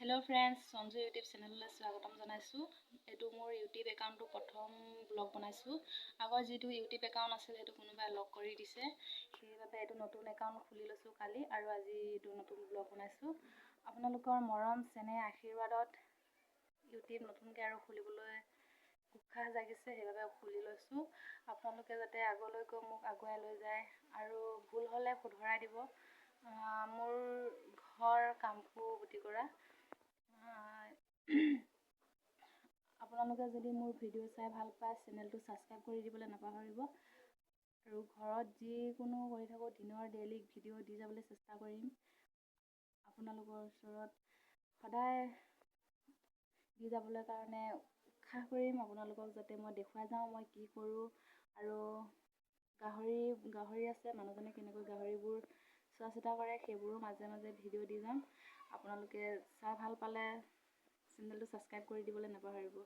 Hello friends Sanju YouTube চেনেললৈ স্বাগতম জনাইছোঁ। এইটো মোৰ ইউটিউব একাউণ্টটো প্ৰথম ব্লগ বনাইছোঁ। আগৰ যিটো ইউটিউব একাউণ্ট আছিল সেইটো কোনোবাই লক কৰি দিছে। সেইবাবে এইটো নতুন একাউণ্ট খুলি লৈছোঁ কালি আৰু আজি এইটো নতুন ব্লগ বনাইছোঁ। আপোনালোকৰ মৰম চেনেহ আশীৰ্বাদত ইউটিউব নতুনকৈ আৰু খুলিবলৈ উৎসাহ জাগিছে সেইবাবে খুলি লৈছোঁ। আপোনালোকে যাতে আগলৈকৈ মোক আগুৱাই লৈ যায় আৰু ভুল হ'লে শুধৰাই দিব। মোৰ ঘৰ কামপুৰ গুটিকৰা আপোনালোকে যদি মোৰ ভিডিঅ' চাই ভাল পায় চেনেলটো ছাবস্ক্ৰাইব কৰি দিবলৈ নাপাহৰিব। আৰু ঘৰত যিকোনো কৰি থাকোঁ দিনৰ ডেইলি ভিডিঅ' দি যাবলৈ চেষ্টা কৰিম। আপোনালোকৰ ওচৰত সদায় দি যাবলৈ কাৰণে উৎসাহ কৰিম আপোনালোকক যাতে মই দেখুৱাই যাওঁ মই কি কৰোঁ। আৰু গাহৰি গাহৰি আছে মানুহজনে কেনেকৈ গাহৰিবোৰ চোৱা চিতা কৰে সেইবোৰো মাজে মাজে ভিডিঅ' দি যাম। আপোনালোকে চাই ভাল পালে চেনেলটো ছাবস্ক্ৰাইব কৰি দিবলৈ নাপাহৰিব।